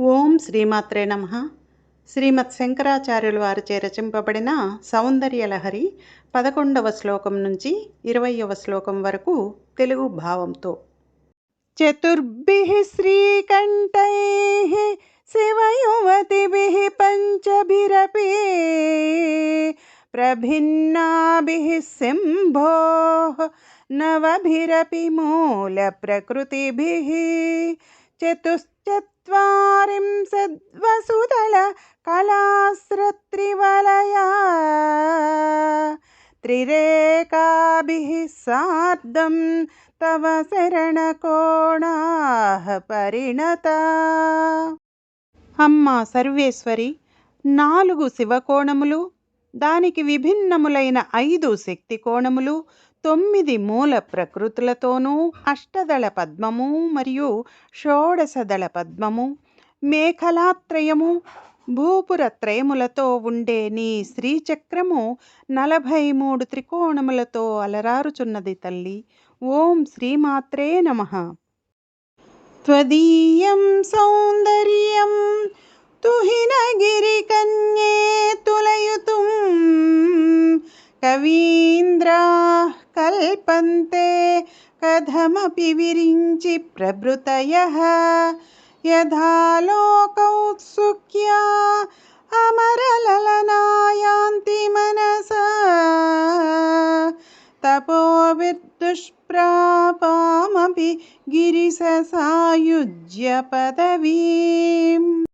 ఓం శ్రీమాత్రే నమ. శ్రీమత్ శంకరాచార్యుల వారిచే రచింపబడిన సౌందర్యలహరి పదకొండవ శ్లోకం నుంచి ఇరవయవ శ్లోకం వరకు తెలుగు భావంతో. చతుర్భి శ్రీకంఠై శివయువతిభి పంచభిరపి ప్రభిన్నాభిः శంభో నవభిరపి మూల ప్రకృతిభి చతుశ్చత్ చతుశ్చత్వారింశద్వసుదళ కళాస్రత్రివలయా त्रिरेकाभिः सार्धं तव శరణకోణాః పరిణత అమ్మ సర్వేశ్వరి నాలుగు శివకోణములు దానికి విభిన్నములైన ఐదు శక్తి కోణములు తొమ్మిది మూల ప్రకృతులతోనూ అష్టదళ పద్మము మరియు షోడశదళ పద్మము మేఖలాత్రయము భూపురత్రయములతో ఉండే నీ శ్రీచక్రము నలభై మూడు త్రికోణములతో అలరారుచున్నది తల్లి. ఓం శ్రీమాత్రే నమ. త్వదీయం సౌందర్యం తుహినగిరి కన్యే తులయుతుం कवीन्द्राः कल्पन्ते कथमपि विरिञ्चि प्रभृतयः। यथा लोकौत्सुक्या अमरललना यान्ति मनसा। तपोविद्दुष्प्रापामपि गिरिससायुज्य पदवीम्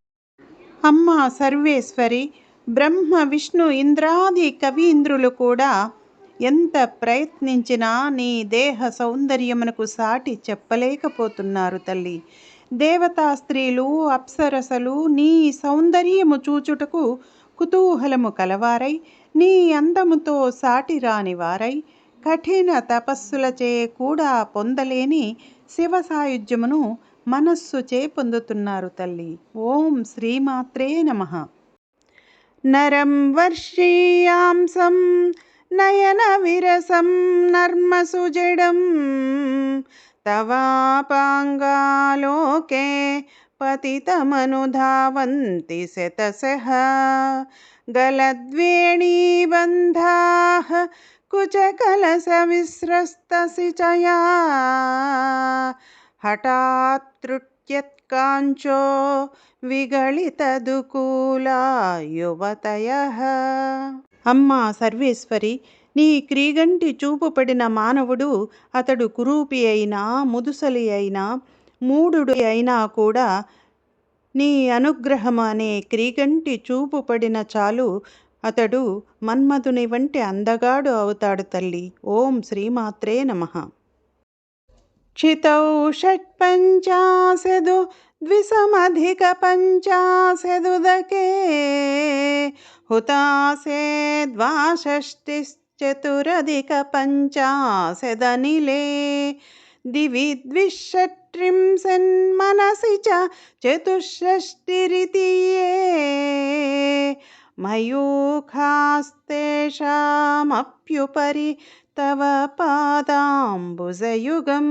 अम्मा सर्वेश्वरि బ్రహ్మ విష్ణు ఇంద్రాది కవీంద్రులు కూడా ఎంత ప్రయత్నించినా నీ దేహ సౌందర్యమునకు సాటి చెప్పలేకపోతున్నారు తల్లి. దేవతా స్త్రీలు అప్సరసలు నీ సౌందర్యము చూచుటకు కుతూహలము కలవారై నీ అందముతో సాటి రాని వారై కఠిన తపస్సులచే కూడా పొందలేని శివ సాయుధ్యమును మనస్సుచే పొందుతున్నారు తల్లి. ఓం శ్రీమాత్రే నమ. नरं वर्षीयांसं नयनविरसं नर्मसुजडं। तवापाङ्गालोके पतितमनुधावन्ति शतशः। गलद्वेणीबन्धाः कुचकलसविस्रस्तसिचया కుచకలసవిస్రస్తసిచయా హఠాత్ విగళితదుకూలా యువతయః అమ్మా సర్వేశ్వరి నీ క్రీగంటి చూపు పడిన మానవుడు అతడు కురూపి అయినా ముదుసలి అయినా మూడుడు అయినా కూడా నీ అనుగ్రహం అనే క్రీగంటి చూపు పడిన చాలు అతడు మన్మధుని వంటి అందగాడు అవుతాడు తల్లి. ఓం శ్రీమాత్రే నమః. क्षितौ षट्पञ्चाशद् द्विसमधिकपञ्चाशदुदके। हुतासे द्वाषष्टिश्चतुरधिकपञ्चाशदनिले। दिवि द्विषट्त्रिंशन्मनसि च चतुष्षष्टिरिति ये मयूखास्तेषामप्युपरि తవ పాదాంబుజయుగం.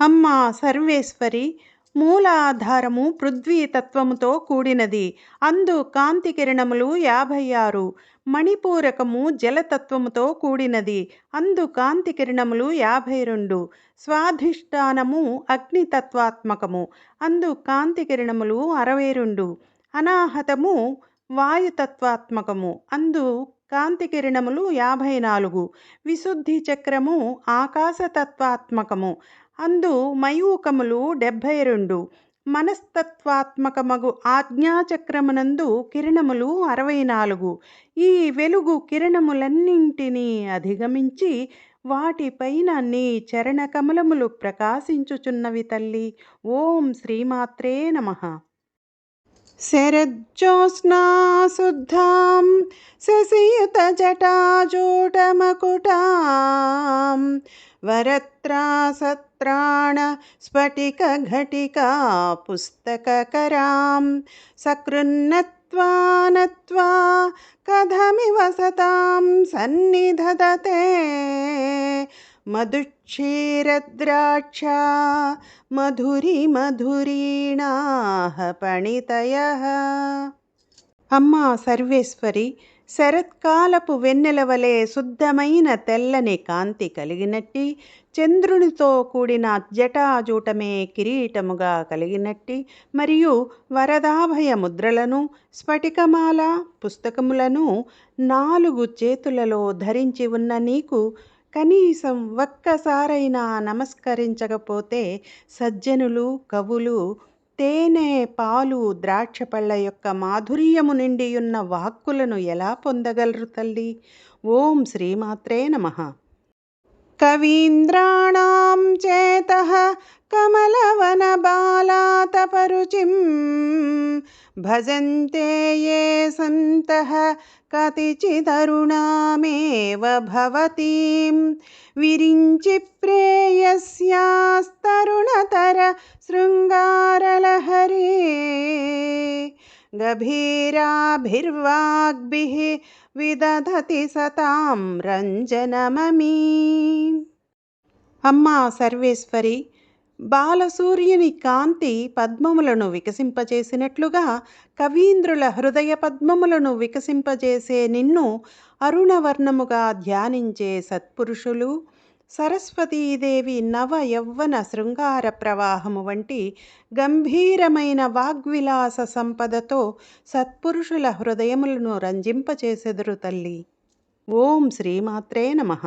అమ్మా సర్వేశ్వరి మూలాధారము పృథ్వీ తత్వముతో కూడినది. అందు కాంతి కిరణములు యాభై ఆరు మణిపూరకము జలతత్వముతో కూడినది. అందు కాంతి కిరణములు యాభై రెండు స్వాధిష్టానము అగ్నితత్వాత్మకము. అందు కాంతి కిరణములు అరవై రెండు అనాహతము వాయుతత్వాత్మకము. అందు కాంతి కిరణములు యాభై నాలుగు. విశుద్ధి చక్రము ఆకాశతత్వాత్మకము. అందు మయూకములు డెబ్భై రెండు. మనస్తత్వాత్మకమగు ఆజ్ఞాచక్రమునందు కిరణములు అరవై నాలుగు. ఈ వెలుగు కిరణములన్నింటినీ అధిగమించి వాటిపైన నీ చరణకమలములు ప్రకాశించుచున్నవి తల్లి. ఓం శ్రీమాత్రే నమః. శరజ్యోత్స్నాశుద్ధాం శశియుతజటాజూటమకుటాం వరత్రాసత్రాణ స్ఫటికఘటికా పుస్తకకరాం సకృన్నత్వా నత్వా కథమివ సతాం సన్నిధదతే మధుక్షీరద్రాక్ష మధురి మధురీణాహ పణితయ అమ్మా సర్వేశ్వరి శరత్కాలపు వెన్నెల వలె శుద్ధమైన తెల్లని కాంతి కలిగినట్టి చంద్రునితో కూడిన జటాజూటమే కిరీటముగా కలిగినట్టి మరియు వరదాభయ ముద్రలను స్ఫటికమాల పుస్తకములను నాలుగు చేతులలో ధరించి ఉన్న నీకు కనీసం ఒక్కసారైనా నమస్కరించకపోతే సజ్జనులు కవులు తేనె పాలు ద్రాక్షపళ్ళ యొక్క మాధుర్యము నిండియున్న వాక్కులను ఎలా పొందగలరు తల్లి? ఓం శ్రీమాత్రే నమ. కవీంద్రాణం చేత कमलवनबालातपरुचिं भजन्ते ये सन्तः कतिचिदरुणामेव भवतीं। विरिञ्चि प्रेयस्यास्तरुणतर शृङ्गारलहरे गभीराभिर्वाग्भिः विदधति सतां रञ्जनममी। अम्मा सर्वेश्वरी బాలసూర్యుని కాంతి పద్మములను వికసింపజేసినట్లుగా కవీంద్రుల హృదయ పద్మములను వికసింపజేసే నిన్ను అరుణవర్ణముగా ధ్యానించే సత్పురుషులు సరస్వతీదేవి నవ యవ్వన శృంగార ప్రవాహము వంటి గంభీరమైన వాగ్విలాస సంపదతో సత్పురుషుల హృదయములను రంజింపచేసెదురు తల్లి. ఓం శ్రీమాత్రే నమః.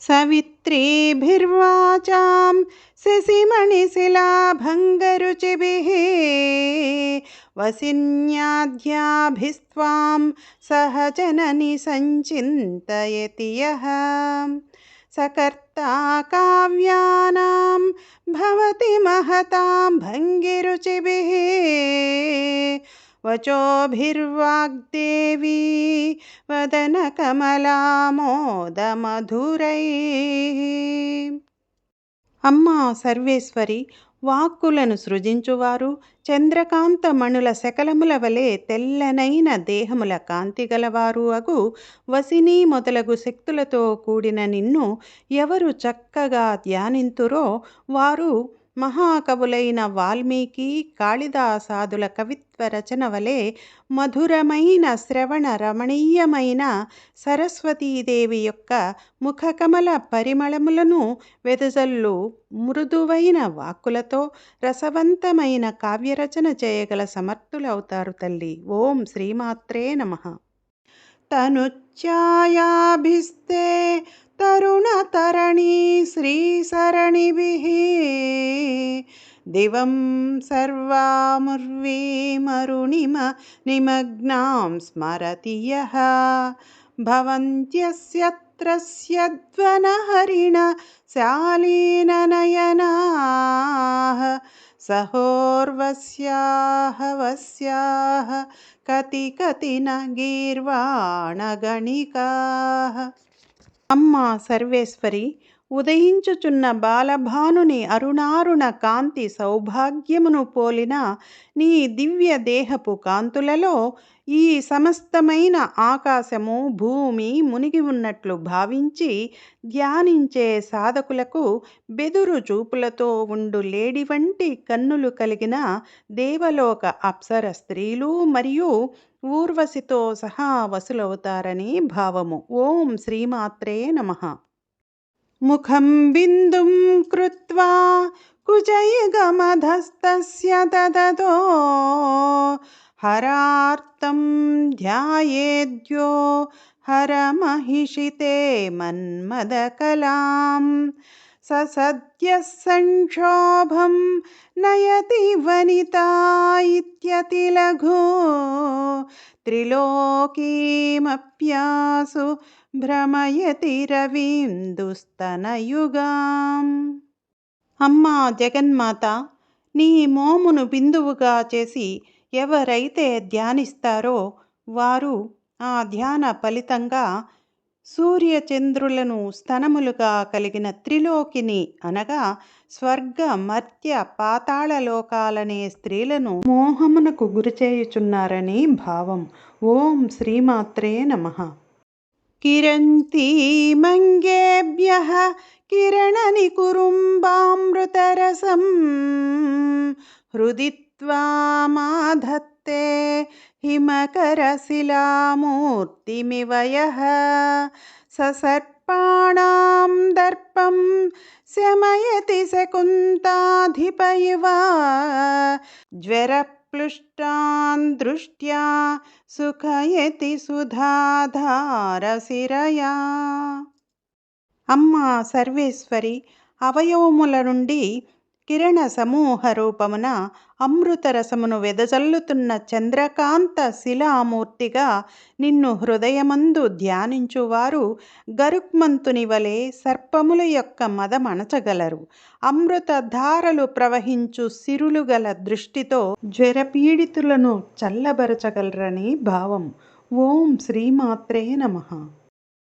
सवित्रीर्वाचा शशिमणिशिलाभंगचि वसिन्याद्याभिस्त्वां सहजननि सञ्चिन्तयति यः। सकर्ता काव्यानां महता भंगिचि वचोभिर्वाग्देवी వదనకమలామోదమధురైः అమ్మా సర్వేశ్వరి వాక్కులను సృజించువారు చంద్రకాంత మణుల శకలముల వలె తెల్లనైన దేహముల కాంతి గలవారు అగు వసిని మొదలగు శక్తులతో కూడిన నిన్ను ఎవరు చక్కగా ధ్యానింతురో వారు మహాకవులైన వాల్మీకి కాళిదాసాదుల కవిత్వ రచన వలె మధురమైన శ్రవణ రమణీయమైన సరస్వతీదేవి యొక్క ముఖకమల పరిమళములను వెదజల్లు మృదువైన వాక్కులతో రసవంతమైన కావ్యరచన చేయగల సమర్థులవుతారు తల్లి. ఓం శ్రీమాత్రే నమ. तरुणतरणी श्रीसरणिभिः दिवं सर्वामुर्वीमरुणिम निमग्नां स्मरति यः। भवन्त्यस्यत्रस्य ध्वनहरिण शालीननयनाः सहोर्वस्याः वस्याः कति कति न गीर्वाणगणिकाः అమ్మ సర్వేశ్వరి ఉదయించుచున్న బాలభానుని అరుణారుణ కాంతి సౌభాగ్యమును పోలిన నీ దివ్య దేహపు కాంతులలో ఈ సమస్తమైన ఆకాశము భూమి మునిగి ఉన్నట్లు భావించి ధ్యానించే సాధకులకు బెదురు చూపులతో ఉండు లేడి వంటి కన్నులు కలిగిన దేవలోక అప్సర స్త్రీలు మరియు ఊర్వశితో సహా వసులవుతారని భావము ఓం శ్రీమాత్రే నమ ముఖం బిందుం కృత్వా కుజయుగమధస్తస్య తదతో హరార్తం ధ్యాయేద్యో హరమహిషితే మన్మదకలాం ససద్యः సంక్షోభం నయతి వనితా ఇత్యతిలఘు త్రిలోకీమప్యాసు భ్రమయతి రవీందుస్తనయుగాం. అమ్మా జగన్మాత నీ మోమును బిందువుగా చేసి ఎవరైతే ధ్యానిస్తారో వారు ఆ ధ్యాన ఫలితంగా సూర్యచంద్రులను స్తనములుగా కలిగిన త్రిలోకిని అనగా స్వర్గ మర్త్య పాతాళ లోకాలనే స్త్రీలను మోహమునకు గురిచేయుచున్నారని భావం. ఓం శ్రీమాత్రే నమ. కిరంతీమంగేభ్య కిరణని కురుంబామృతరసం హృదిత్వామాధత్తే यः ससर्पाणां दर्पं शमयति शकुन्ताधिप इव ज्वरप्लुष्टान् दृष्ट्या సుఖయతి సుధాధారశిరయా అమ్మ సర్వేశ్వరి అవయవముల నుండి కిరణ సమూహ రూపమున అమృతరసమును వెదజల్లుతున్న చంద్రకాంత శిలామూర్తిగా నిన్ను హృదయమందు ధ్యానించువారు గరుక్మంతుని వలె సర్పముల యొక్క మదమణచగలరు. అమృతధారలు ప్రవహించు సిరులు గల దృష్టితో జ్వరపీడితులను చల్లబరచగలరని భావం. ఓం శ్రీమాత్రే నమః.